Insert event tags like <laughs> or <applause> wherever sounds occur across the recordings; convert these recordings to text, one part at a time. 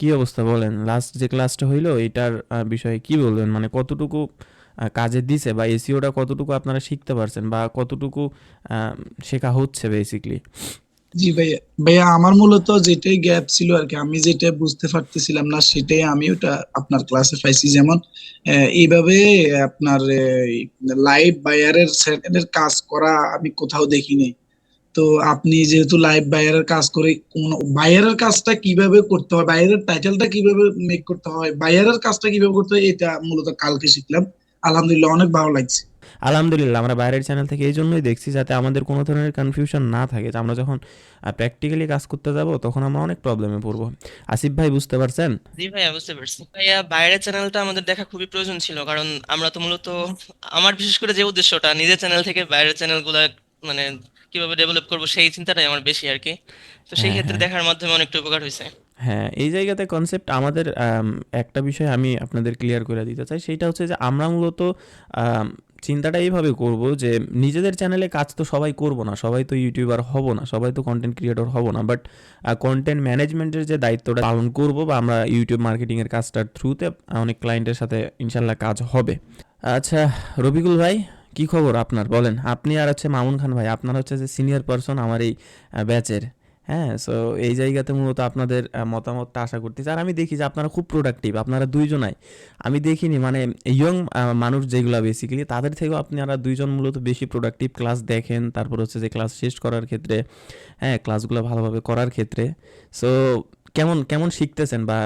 কি অবস্থা বলেন? লাস্ট যে ক্লাসটা হইল এটার বিষয়ে কি বলবেন? মানে কতটুকু কাজে দিছে বা এসিওটা কতটুকু আপনারা শিখতে পারছেন বা কতটুকু শেখা হচ্ছে বেসিকলি জি ভাইয়া ভাইয়া আমার মূলত যেটাই গ্যাপ ছিল আর কি, আমি যেটা বুঝতে পারতেছিলাম না, সেটাই আমি ওটা আপনার ক্লাসে পাইছি। যেমন এইভাবে আপনার লাইভ বায়ারের কাজ করা আমি কোথাও দেখিনি। তো আপনি যেহেতু লাইভ বায়ারের কাজ করে কোন বায়ারের কাজটা কীভাবে করতে হয় বায়ারের টাইটেলটা কীভাবে মেক করতে হয় বায়ারের কাজটা কীভাবে করতে হয় এটা মূলত কালকে শিখলাম। আলহামদুলিল্লাহ অনেক ভালো লাগছে। আলহামদুলিল্লাহ আমরা বাইরের চ্যানেল থেকে এই জন্যই দেখছি যাতে আমাদের কোনো ধরনের কনফিউশন না থাকে যে আমরা যখন প্র্যাকটিক্যালি কাজ করতে যাব তখন আমরা অনেক প্রবলেমে পড়ব। আসিফ ভাই বুঝতে পারছেন? জি ভাই বুঝতে পারছি। ভাইয়া বাইরের চ্যানেলটা আমাদের দেখা খুবই প্রয়োজন ছিল কারণ আমরা তো মূলত আমার বিশেষ করে যে উদ্দেশ্যটা নিজের চ্যানেল থেকে বাইরের চ্যানেলগুলো মানে কীভাবে ডেভেলপ করব সেই চিন্তাটাই আমার বেশি আর কি। তো সেই হ্যাঁ, ক্ষেত্রে হ্যাঁ। দেখার মাধ্যমে অনেকটা উপকার হয়েছে হ্যাঁ এই জায়গাতে কনসেপ্ট আমাদের একটা বিষয় আমি আপনাদের ক্লিয়ার করে দিতে চাই সেটা হচ্ছে যে আমরা মূলত চিন্তাটা এইভাবে করব যে নিজেদের চ্যানেলে কাজ তো সবাই করব না সবাই তো ইউটিউবার হব না সবাই তো কন্টেন্ট ক্রিয়েটর হব না বাট কন্টেন্ট ম্যানেজমেন্টের যে দায়িত্বটা পালন করব বা আমরা ইউটিউব মার্কেটিংয়ের কাজটার থ্রুতে অনেক ক্লায়েন্টের সাথে ইনশাল্লাহ কাজ হবে। আচ্ছা রবিকুল ভাই কি খবর আপনার? বলেন, আপনি আর হচ্ছে মামুন খান ভাই, আপনার হচ্ছে যে সিনিয়র পারসন আমার এই ব্যাচের হ্যাঁ? সো এই জায়গাতে মূলত আপনাদের মতামতটা আশা করতেছি। আর আমি দেখি যে আপনারা খুব প্রোডাক্টিভ আপনারা দুইজনাই। আমি দেখিনি মানে ইয়ং মানুষ যেগুলো বেসিক্যালি তাদের থেকেও আপনারা দুইজন মূলত বেশি প্রোডাক্টিভ ক্লাস দেখেন। তারপর হচ্ছে যে ক্লাস শেষ করার ক্ষেত্রে হ্যাঁ ক্লাসগুলো ভালোভাবে করার ক্ষেত্রে। সো কেমন কেমন শিখতেছেন? বা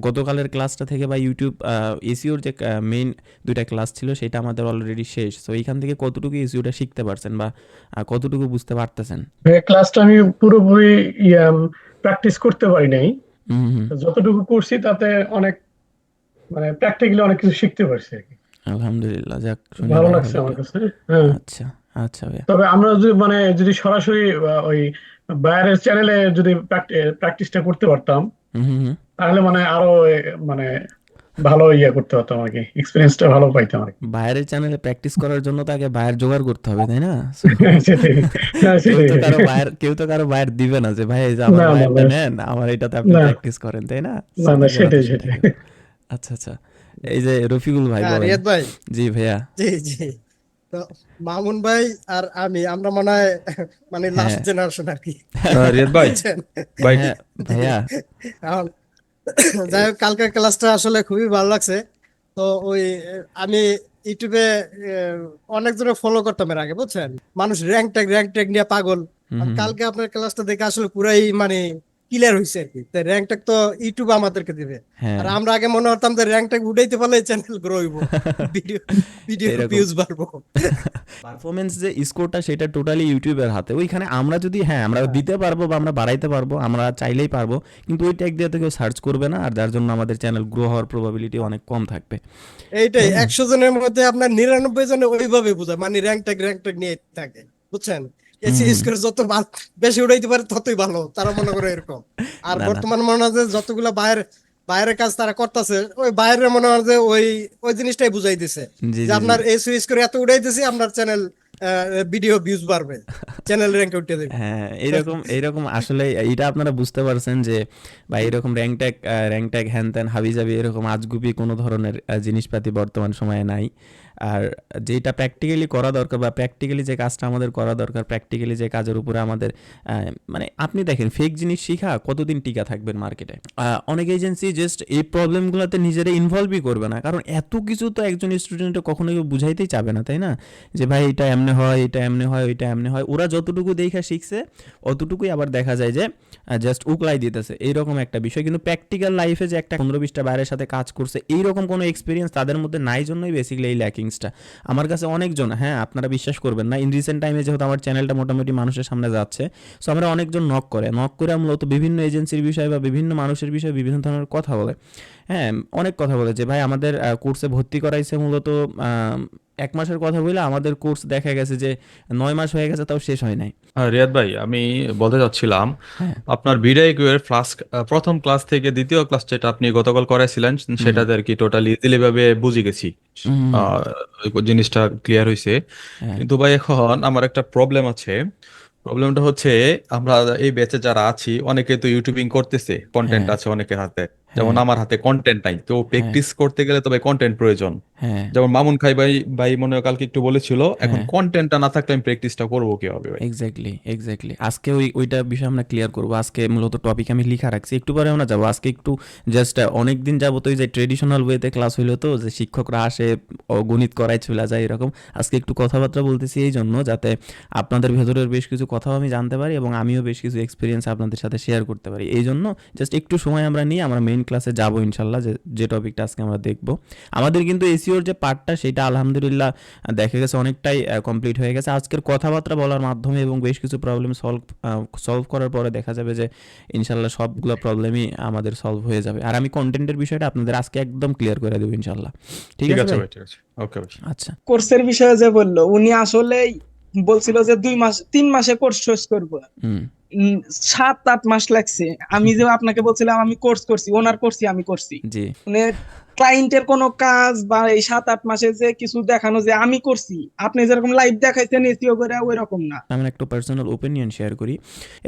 গতকালের ক্লাসটা থেকে বা ইউটিউব এসিওর যে মেইন দুইটা ক্লাস ছিল সেটা আমাদের অলরেডি শেষ। সো এইখান থেকে কতটুকু এসিওটা শিখতে পারছেন বা কতটুকু বুঝতে পারতেছেন? ক্লাসটা আমি পুরোপুরি প্র্যাকটিস করতে পারি নাই। যতটুকু করছি তাতে অনেক মানে প্র্যাকটিক্যালি অনেক কিছু শিখতে পারছি আলহামদুলিল্লাহ যাক ভালো লাগছে আমার কাছে হ্যাঁ। আচ্ছা। আচ্ছা ভাইয়া। তবে আমরা যদি মানে যদি সরাসরি ওই বাইরের চ্যানেলে যদি প্র্যাকটিসটা করতে পারতাম। তাহলে মানে আরও মানে ভালো ইয়ে করতে পারতাম আর কি এক্সপিরিয়েন্সটা ভালো পাইতাম আর কি। বাইরের চ্যানেলে প্র্যাকটিস করার জন্য তাকে বাইরে জোগাড় করতে হবে তাই না? <laughs> <laughs> কেউ তো কারও বাইরে কেউ তো কারও বাইরে দিবে না যে ভাই এই যে আমার বাইরটা নেন আমার এটাতে আপনি। প্র্যাকটিস করেন তাই না? না সেটাই সেটাই। আচ্ছা আচ্ছা। এই যে রফিকুল ভাই হ্যাঁ, বলেন। জি ভাইয়া। জি জি। মামুন ভাই আর আমি আমরা মনে হয় মানে লাস্ট হ্যাঁ। জেনারেশন আর কি। ভাই। বুঝছেন? ভাই হ্যাঁ ভাইয়া। যাই হোক কালকের ক্লাসটা আসলে খুবই ভালো লাগছে। তো ওই আমি ইউটিউবে অনেকজনের ফলো করতাম এর আগে বুঝছেন? মানুষ র্যাঙ্ক ট্যাগ র্যাঙ্ক ট্যাগ নিয়ে পাগল কালকে আপনার ক্লাসটা দেখে আসলে পুরাই মানে ক্লিয়ার হয়েছে আর কি তো র্যাঙ্ক ট্যাগ তো ইউটিউব আমাদেরকে দিবে। হ্যাঁ। আর আমরা আগে মনে করতাম যে র্যাঙ্ক ট্যাগ উঠাইতে পারলে চ্যানেল গ্রো হইব। ভিডিও ভিডিও ভিউজ বাড়বো। <laughs> পারফরমেন্স যে স্কোরটা সেটা টোটালি ইউটিউবের হাতে। ওইখানে আমরা যদি হ্যাঁ আমরা দিতে পারব বা আমরা বাড়াইতে পারব আমরা চাইলেই পারব কিন্তু ওই ট্যাগ দিয়ে তো কেউ সার্চ করবে না আর যার জন্য আমাদের চ্যানেল গ্রো হওয়ার প্রবাবিলিটি অনেক কম থাকবে। এইটাই একশো জনের মধ্যে আপনার নিরানব্বই জনে ওইভাবে বোঝায় মানে র্যাঙ্ক ট্যাগ র্যাঙ্ক ট্যাগ নিয়ে থাকে। বুঝছেন? এসি। স্কোর যত বেশি উঠাইতে পারে ততই ভালো তারা মনে করে এরকম। আর। বর্তমান মনে হয় যে যতগুলা বাইরে বাইরের কাজ তারা করতেছে ওই বাইরে মনে হয় যে ওই ওই জিনিসটাই বুঝাই দিছে যে আপনার এসি স্কোর এত উঠাই দিছে আপনার চ্যানেল ভিডিও ভিউজ বাড়বে। চ্যানেল র্যাঙ্ক উঠে দেবে। হ্যাঁ এইরকম এইরকম আসলে এটা আপনারা বুঝতে পারছেন যে বা এরকম র্যাঙ্ক ট্যাগ র্যাঙ্ক ট্যাগ হ্যান ত্যান হাবি এরকম আজগুবি কোনো ধরনের জিনিসপাতি বর্তমান সময়ে নাই। আর যেটা প্র্যাকটিক্যালি করা দরকার বা প্র্যাকটিক্যালি যে কাজটা আমাদের করা দরকার প্র্যাকটিক্যালি যে কাজের উপরে আমাদের মানে আপনি দেখেন ফেক জিনিস শিখা কতদিন টিকা থাকবেন মার্কেটে অনেক এজেন্সি জাস্ট এই প্রবলেমগুলোতে নিজেরা ইনভলভই করবে না। কারণ এত কিছু তো একজন স্টুডেন্টে কখনো কেউ বুঝাইতেই চাবে না, তাই না? যে ভাই এটা এমনে হয়, এটা এমনে হয়, ওইটা এমনে হয়। ওরা যতটুকু দেখা শিখছে, অতটুকুই আবার দেখা যায় যে জাস্ট উকলাই দিতেছে। এইরকম একটা বিষয়। কিন্তু প্র্যাকটিক্যাল লাইফে যে একটা পনেরো বিশটা বাইরের সাথে কাজ করছে, এইরকম কোনো এক্সপিরিয়েন্স তাদের মধ্যে নাই জন্যই বেসিক্যালি এই ল্যাকিংসটা আমার কাছে অনেকজন হ্যাঁ আপনারা বিশ্বাস করবেন না ইন রিসেন্ট টাইমে যেহেতু আমার চ্যানেলটা মোটামুটি মানুষের সামনে যাচ্ছে সো আমরা অনেকজন নক করে। নক করে মূলত বিভিন্ন এজেন্সির বিষয়ে বা বিভিন্ন মানুষের বিষয়ে বিভিন্ন ধরনের কথা বলে। হ্যাঁ অনেক কথা বলে যে, ভাই, আমাদের কোর্সে ভর্তি করাইছে মূলত এক মাসের কথা বলে আমাদের কোর্স দেখা গেছে যে নয় মাস হয়ে গেছে তাও শেষ হয় নাই। রিয়াদ ভাই আমি বলতে চাচ্ছিলাম হ্যাঁ। আপনার বিডাইকিউ এর ফ্লাস্ক প্রথম ক্লাস থেকে দ্বিতীয় ক্লাস যেটা আপনি গতকাল করাইছিলেন সেটাতে আর কি টোটালি ইজিলি ভাবে বুঝে গেছি। জিনিসটা ক্লিয়ার হয়েছে হ্যাঁ। কিন্তু ভাই এখন আমার একটা প্রবলেম আছে। প্রবলেমটা হচ্ছে আমরা এই ব্যাচে যারা আছি অনেকে তো ইউটিউবিং করতেছে কন্টেন্ট হ্যাঁ। আছে অনেকের হাতে। যেমন হ্যাঁ। আমার হাতে কন্টেন্ট নাই তো প্র্যাকটিস করতে গেলে তবে কন্টেন্ট প্রয়োজন। হ্যাঁ। যেমন মামুন খাই ভাই ভাই মনে হয় কালকে একটু বলেছিল এখন হ্যাঁ। কন্টেন্টটা না থাকলে আমি প্র্যাকটিসটা করব কীভাবে ভাই? এক্স্যাক্টলি এক্স্যাক্টলি আজকে ওই ওইটা বিষয় আমরা ক্লিয়ার করব। আজকে মূলত টপিক আমি লিখা রাখছি। একটু পরে আমরা যাব আজকে একটু জাস্ট অনেক দিন যাব তো ওই যে ট্রেডিশনাল ওয়েতে ক্লাস হইল তো যে শিক্ষকরা আসে ও গণিত করায় চলে যায় এরকম। আজকে একটু কথাবার্তা বলতেছি এই জন্য যাতে আপনাদের ভেতরের বেশ কিছু কথাও আমি জানতে পারি এবং আমিও বেশ কিছু এক্সপিরিয়েন্স আপনাদের সাথে শেয়ার করতে পারি। এই জন্য জাস্ট একটু সময় আমরা নিয়ে আমরা মেইন ক্লাসে যাব ইনশাল্লাহ যে যে টপিকটা আজকে আমরা দেখব। আমাদের কিন্তু এসিওর যে পার্টটা সেটা আলহামদুলিল্লাহ দেখা গেছে অনেকটাই কমপ্লিট হয়ে গেছে। আজকের কথাবার্তা বলার মাধ্যমে এবং বেশ কিছু প্রবলেম সলভ সলভ করার পরে দেখা যাবে যে ইনশাল্লাহ সবগুলো প্রবলেমই আমাদের সলভ হয়ে যাবে। আর আমি কন্টেন্টের বিষয়টা আপনাদের আজকে একদম ক্লিয়ার করে দেবো ইনশাল্লাহ। ঠিক আছে ওকে আচ্ছা। কোর্সের বিষয়ে যে বলল উনি আসলে বলছিল যে দুই মাস তিন মাসে কোর্স শেষ করব। সাত আট মাস লাগছে। আমি যে আপনাকে বলছিলাম আমি কোর্স করছি ওনার করছি আমি করছি। মানে ক্লায়েন্টের কোনো কাজ বা এই সাত আট মাসে যে কিছু দেখানো যে আমি করছি আপনি যেরকম লাইভ দেখাইছেন এসিও করে ওই রকম না। আমি একটু পার্সোনাল ওপিনিয়ন শেয়ার করি।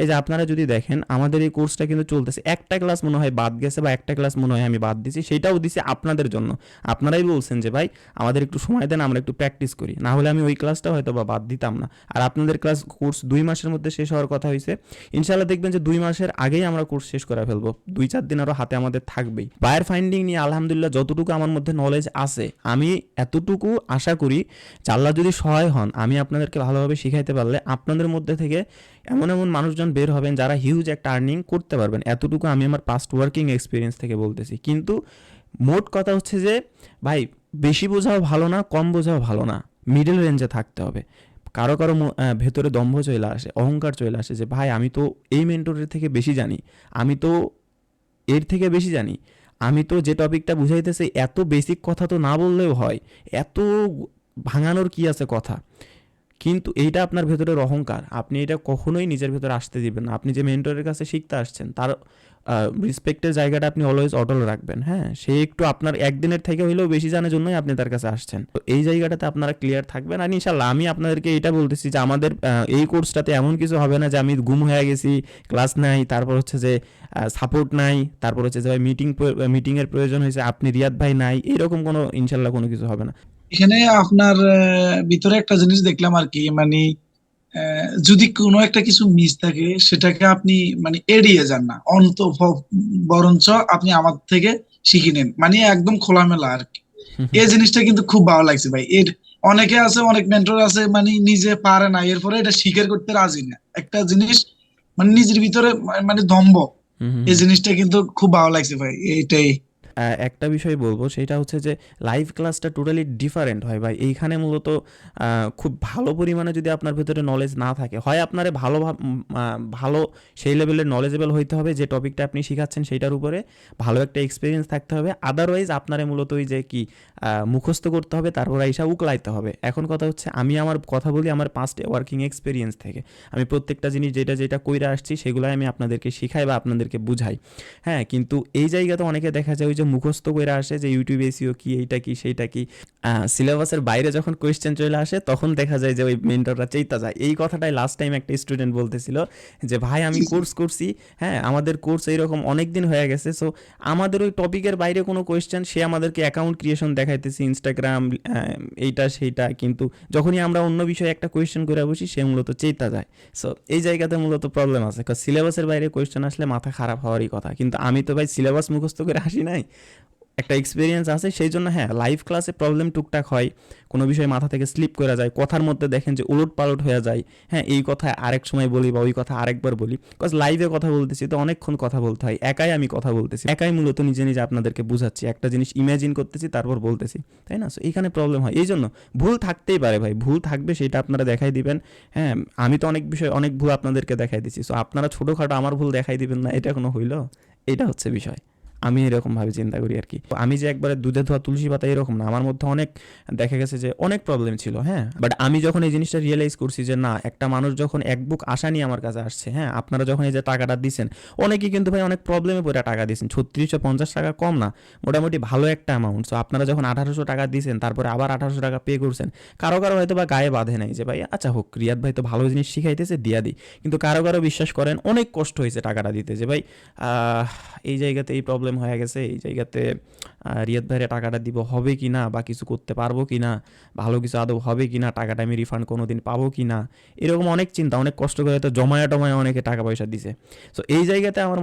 এই যে আপনারা যদি দেখেন আমাদের এই কোর্সটা কিন্তু চলতেছে। একটা ক্লাস মনে হয় বাদ গেছে বা একটা ক্লাস মনে হয় আমি বাদ দিছি সেটাও দিছি আপনাদের জন্য। আপনারাই বলছেন যে ভাই আমাদের একটু সময় দেন আমরা একটু প্র্যাকটিস করি। না হলে আমি ওই ক্লাসটা হয়তো বা বাদ দিতাম না। আর আপনাদের ক্লাস কোর্স দুই মাসের মধ্যে শেষ হওয়ার কথা হয়েছে ইনশাল্লাহ দেখবেন যে দুই মাসের আগেই আমরা কোর্স শেষ করে ফেলব। দুই, চার দিন আরও হাতে আমাদের থাকবেই। বায়ার ফাইন্ডিং নিয়ে আলহামদুলিল্লাহ যতটুকু আমার মধ্যে নলেজ আছে, আমি এতটুকু আশা করি আল্লাহ যদি সহায় হন, আমি আপনাদেরকে ভালোভাবে শিখাইতে পারলে আপনাদের মধ্যে থেকে এমন এমন মানুষজন বের হবেন যারা হিউজ একটা আর্নিং করতে পারবেন। এতটুকু আমি আমার পাস্ট ওয়ার্কিং এক্সপিরিয়েন্স থেকে বলতেছি। কিন্তু মোট কথা হচ্ছে যে, ভাই, বেশি বোঝাও ভালো না, কম বোঝাও ভালো না। মিডল রেঞ্জে থাকতে হবে। কারও কারও ভেতরে দম্ভ চলে আসে, অহংকার চলে আসে যে, ভাই, আমি তো এই মেন্টরের থেকে বেশি জানি। আমি তো এর থেকে বেশি জানি। আমি তো যে টপিকটা বুঝাইতেছি, এত বেসিক কথা তো না বললেও হয়। এত ভাঙানোর কি আছে কথা? কিন্তু এইটা আপনার ভেতরের অহংকার। আপনি এটা কখনোই নিজের ভেতরে আসতে দিবেন না। আপনি যে মেন্টরের কাছে শিখতে আসছেন, তার রেসপেক্টের জায়গাটা আপনি অলওয়েজ অটল রাখবেন হ্যাঁ? সে একটু আপনার একদিনের থেকে হইলেও বেশি জানার জন্যই আপনি তার কাছে আসছেন। তো এই জায়গাটাতে আপনারা ক্লিয়ার থাকবেন আর ইনশাল্লাহ আমি আপনাদেরকে এটা বলতেছি যে আমাদের এই কোর্সটাতে এমন কিছু হবে না যে আমি গুম হয়ে গেছি ক্লাস নাই, তারপর হচ্ছে যে সাপোর্ট নাই, তারপর হচ্ছে যে ভাই মিটিং মিটিংয়ের প্রয়োজন হয়েছে, আপনি রিয়াদ ভাই নাই, এরকম কোনো ইনশাল্লাহ কোনো কিছু হবে না। এখানে আপনার ভিতরে একটা জিনিস দেখলাম আর কি মানে যদি কোনো একটা কিছু মিস থাকে সেটাকে আপনি মানে এড়িয়ে যান না। অন্ত বরঞ্চ আপনি আমার থেকে শিখে নেন। মানে একদম খোলামেলা আর কি। এই জিনিসটা কিন্তু খুব ভালো লাগছে ভাই। এর অনেকে আছে অনেক মেন্টর আছে মানে নিজে পারে না। এরপরে এটা স্বীকার করতে রাজি না। একটা জিনিস মানে নিজের ভিতরে মানে দম্ভ। এই জিনিসটা কিন্তু খুব ভালো লাগছে ভাই। এইটাই একটা বিষয় বলব, সেটা হচ্ছে যে লাইভ ক্লাসটা টোটালি ডিফারেন্ট হয় ভাই। এইখানে মূলত খুব ভালো পরিমাণে যদি আপনার ভিতরে নলেজ না থাকে, হয় আপনারে ভালো ভালো সেই লেভেলের নলেজেবল হইতে হবে যে টপিকটা আপনি শিখাচ্ছেন সেইটার উপরে। ভালো একটা এক্সপিরিয়েন্স থাকতে হবে। আদারওয়াইজ আপনারে মূলত ওই যে কি মুখস্থ করতে হবে, তারপর আইসা উকলাইতে হবে। এখন কথা হচ্ছে, আমি আমার কথা বলি আমার পাস্ট ওয়ার্কিং এক্সপিরিয়েন্স থেকে। আমি প্রত্যেকটা জিনিস যেটা যেটা কইরা আসছি, সেগুলাই আমি আপনাদেরকে শিখাই বা আপনাদেরকে বুঝাই। হ্যাঁ কিন্তু এই জায়গাতে অনেকে দেখা যায় ওই যে মুখস্থ করে আসে যে ইউটিউব এসিও কি এইটা কি সেইটা কি সিলেবাসের বাইরে যখন কোয়েশ্চেন চলে আসে তখন দেখা যায় যে ওই মেন্টররা চেইতা যায়। এই কথাটাই লাস্ট টাইম একটা স্টুডেন্ট বলতেছিল যে ভাই আমি কোর্স করছি হ্যাঁ আমাদের কোর্স এইরকম অনেক দিন হয়ে গেছে সো আমাদের ওই টপিকের বাইরে কোনো কোয়েশ্চেন সে আমাদেরকে অ্যাকাউন্ট ক্রিয়েশন দেখাইতেছে ইনস্টাগ্রাম এইটা সেইটা কিন্তু যখনই আমরা অন্য বিষয়ে একটা কোয়েশ্চেন করে বসি সে মূলত চেইতা যায়। সো এই জায়গাতে মূলত প্রবলেম আছে কারণ সিলেবাসের বাইরে কোয়েশ্চেন আসলে মাথা খারাপ হওয়ারই কথা। কিন্তু আমি তো ভাই সিলেবাস মুখস্থ করে আসি নাই একটা এক্সপিরিয়েন্স আছে, সেই জন্য হ্যাঁ লাইভ ক্লাসে প্রবলেম টুকটাক হয়। কোনো বিষয় মাথা থেকে স্লিপ করে যায়, কথার মধ্যে দেখেন যে উলট পালট হয়ে যায়। হ্যাঁ এই কথা আরেক সময় বলি বা ওই কথা আরেকবার বলি। বিকজ লাইভে কথা বলতেছি তো অনেকক্ষণ কথা বলতে হয়, একাই আমি কথা বলতেছি। একাই মূলত নিজে নিজে আপনাদেরকে বুঝাচ্ছি, একটা জিনিস ইমাজিন করতেছি, তারপর বলতেছি। তাই না? সো এইখানে প্রবলেম হয়। এই জন্য ভুল থাকতেই পারে ভাই, ভুল থাকবে সেটা আপনারা দেখাই দিবেন। হ্যাঁ আমি তো অনেক বিষয় অনেক ভুল আপনাদেরকে দেখাই দিচ্ছি সো আপনারা ছোটোখাটো আমার ভুল দেখাই দিবেন না, এটা কোনো হইল? এটা হচ্ছে বিষয়। আমি এরকম ভাবে চিন্তা করি আর কি। আমি যে একবারে দুধে ধোয়া তুলসী পাতা এরকম না, আমার মধ্যে অনেক দেখা গেছে যে অনেক প্রবলেম ছিল হ্যাঁ? বাট আমি যখন এই জিনিসটা রিয়েলাইজ করছি যে না, একটা মানুষ যখন এক বুক আশা নিয়ে আমার কাছে আসছে হ্যাঁ? আপনারা যখন এই যে টাকাটা দিচ্ছেন অনেকেই কিন্তু ভাই অনেক প্রবলেমে পড়ে টাকা দিয়েছেন। ছত্রিশশো পঞ্চাশ টাকা কম না, মোটামুটি ভালো একটা অ্যামাউন্ট সো আপনারা যখন আঠারোশো টাকা দিয়েছেন তারপরে আবার আঠারোশো টাকা পে করছেন, কারও কারও হয়তো বা গায়ে বাঁধে নাই যে ভাই আচ্ছা হোক, রিয়াদ ভাই তো ভালো জিনিস শিখাইতেছে, দিয়া দিই কিন্তু কারও কারও বিশ্বাস করেন, অনেক কষ্ট হয়েছে টাকাটা দিতে যে ভাই এই জায়গাতে এই প্রবলেম প্রবলেম হয়ে গেছে, এই জায়গাতে রিয়াদ ভাইয়ের টাকাটা দিব হবে কি না বা কিছু করতে পারব কি না ভালো কিছু আদৌ হবে কি না টাকাটা আমি রিফান্ড কোনো দিন পাবো কি না এরকম অনেক চিন্তা, অনেক কষ্ট করে তো জমায়া টমায়া অনেকে টাকা পয়সা দিছে। সো এই জায়গাতে আমার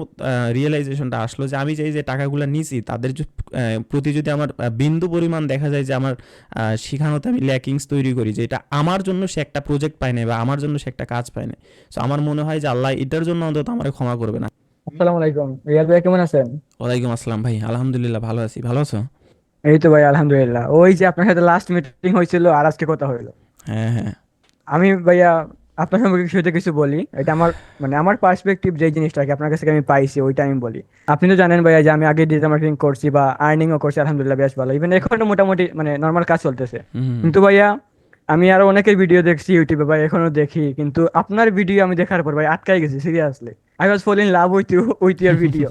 রিয়েলাইজেশনটা আসলো যে আমি যেই যে টাকাগুলো নিছি, তাদের প্রতি যদি আমার বিন্দু পরিমাণ দেখা যায় যে আমার শেখানোতে আমি ল্যাকিংস তৈরি করি, যে এটা আমার জন্য সে একটা প্রজেক্ট পায় না বা আমার জন্য সে একটা কাজ পায় না সো আমার মনে হয় যে আল্লাহ এটার জন্য অন্তত আমার ক্ষমা করবে না। আসসালামু আলাইকুম। রিয়াদ ভাই কেমন আছেন? ওয়ালাইকুম আসসালাম ভাই। আলহামদুলিল্লাহ ভালো আছি। ভালো আছো? এই তো ভাই আলহামদুলিল্লাহ। ওই যে আপনার সাথে লাস্ট মিটিং হয়েছিল আর আজকে কথা হ্যাঁ হ্যাঁ। আমি ভাইয়া আপনার সম্পর্কে কিছু হতে কিছু বলি। এটা আমার মানে আমার পার্সপেক্টিভ যে জিনিসটাকে আপনার কাছ আমি পাইছি ওইটা আমি বলি। আপনি তো জানেন ভাইয়া যে আমি আগে ডিজিটাল মার্কেটিং করছি বা আর্নিংও করছি আলহামদুলিল্লাহ বেশ ভালো। ইভেন এখনও মোটামুটি মানে নর্মাল কাজ চলতেছে। কিন্তু ভাইয়া আমি আরও অনেকের ভিডিও দেখছি ইউটিউবে ভাই এখনও দেখি। কিন্তু আপনার ভিডিও আমি দেখার পর ভাই আটকাই গেছি seriously I was fall in love with you with your video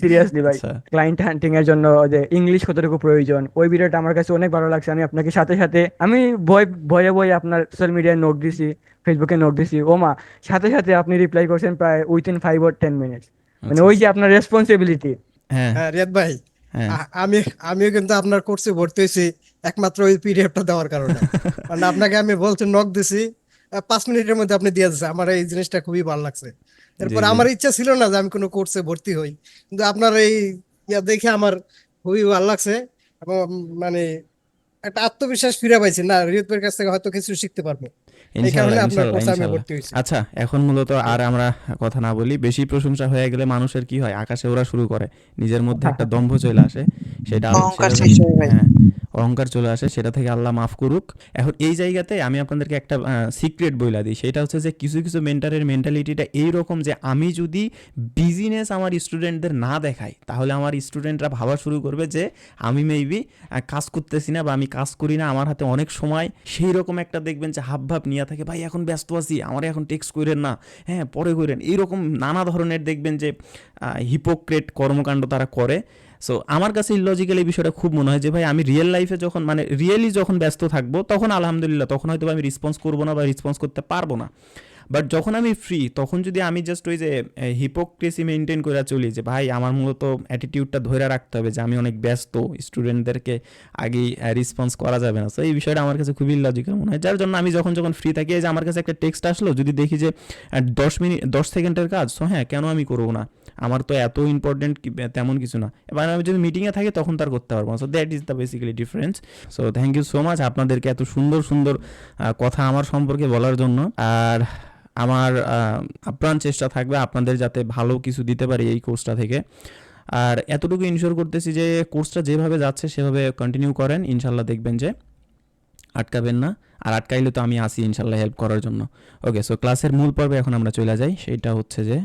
seriously ভাই. আচ্ছা। ক্লায়েন্ট হান্টিং এর জন্য যে ইংলিশ কতটুকু প্রয়োজন? ওই ভিডিওটা আমার কাছে অনেক ভালো লাগছে। আমি আপনাকে সাথে সাথে আমি ভয় ভয়ে ভয়ে আপনার সোশ্যাল মিডিয়ায় নোট দিছি ফেসবুকে নোট দিছি। ও মা সাথে সাথে আপনি রিপ্লাই করছেন প্রায় within five or ten minutes মানে ওই যে আপনার রেসপন্সিবিলিটি হ্যাঁ। হ্যাঁ রিয়াদ ভাই হ্যাঁ। আমি আমিও কিন্তু আপনার কোর্সে ভর্তি হয়েছি একমাত্র ওই পিডিএফটা দেওয়ার কারণে। <laughs> মানে আপনাকে আমি বলছি নক দিছি পাঁচ মিনিটের মধ্যে আপনি দিয়ে দিয়েছেন। আমার এই জিনিসটা খুবই ভালো লাগছে। এরপর আমার ইচ্ছা ছিল না যে আমি কোনো কোর্সে ভর্তি হই। কিন্তু আপনার এই ইয়া দেখে আমার খুবই ভালো লাগছে এবং মানে একটা আত্মবিশ্বাস ফিরে পাইছি না রিয়তের কাছ থেকে হয়তো কিছু শিখতে পারব। আচ্ছা এখন মূলত আর আমরা কথা না বলি বেশি প্রশংসা হয়ে গেলে মানুষের কি হয়? আকাশে ওরা শুরু করে নিজের মধ্যে একটা দম্ভ চলে আসে সেটা অহংকার চলে আসে, সেটা থেকে আল্লাহ মাফ করুক। এখন এই জায়গাতে আমি আপনাদেরকে একটা সিক্রেট বইলা দিই। সেটা হচ্ছে যে কিছু কিছু মেন্টারের মেন্টালিটিটা এইরকম যে আমি যদি বিজিনেস আমার স্টুডেন্টদের না দেখাই, তাহলে আমার স্টুডেন্টরা ভাবা শুরু করবে যে আমি মেবি কাজ করতেছি না বা আমি কাজ করি না, আমার হাতে অনেক সময়। সেই রকম একটা দেখবেন যে হাব ভাব নিয়ে থাকে, ভাই, এখন ব্যস্ত আছি, আমার এখন টেক্সট করেন না। হ্যাঁ পরে করেন এইরকম নানা ধরনের দেখবেন যে হিপোক্রেট কর্মকাণ্ড তারা করে। সো আমার কাছে ইলজিক্যাল এই বিষয়টা খুব মনে হয় যে, ভাই, আমি রিয়েল লাইফে যখন মানে রিয়েলি যখন ব্যস্ত থাকব, তখন আলহামদুলিল্লাহ, তখন হয়তো আমি রেসপন্স করব না বা রেসপন্স করতে পারব না। বাট যখন আমি ফ্রি তখন যদি আমি জাস্ট ওই যে হিপোক্রেসি মেনটেন করে চলি যে, ভাই, আমার মূলত অ্যাটিটিউডটা ধরে রাখতে হবে যে, আমি অনেক ব্যস্ত স্টুডেন্টদেরকে আগেই রেসপন্স করা যাবে না। সো এই বিষয়টা আমার কাছে খুবই লজিক্যাল মনে হয়। যার জন্য আমি যখন যখন ফ্রি থাকি যে, আমার কাছে একটা টেক্সট আসলো, যদি দেখি যে দশ মিনিট, দশ সেকেন্ডের কাজ সো হ্যাঁ কেন আমি করব না? আমার তো এত ইম্পর্টেন্ট তেমন কিছু না। এবার আমি যদি মিটিংয়ে থাকি, তখন তার করতে পারব so that is the basically difference so thank you so much আপনাদেরকে এত সুন্দর সুন্দর কথা আমার সম্পর্কে বলার জন্য। আর আমার আপ্রাণ চেষ্টা থাকবে আপনাদের যাতে ভালো কিছু দিতে পারি এই কোর্সটা থেকে। আর এতটুকু ইনশিওর করতেছি যে কোর্সটা যেভাবে যাচ্ছে সেভাবে কন্টিনিউ করেন, ইনশাল্লাহ দেখবেন যে আটকাবেন না। আর আটকাইলে তো আমি আসি ইনশাল্লাহ হেল্প করার জন্য। ওকে সো ক্লাসের মূল পর্বে এখন আমরা চলে যাই, সেটা হচ্ছে যে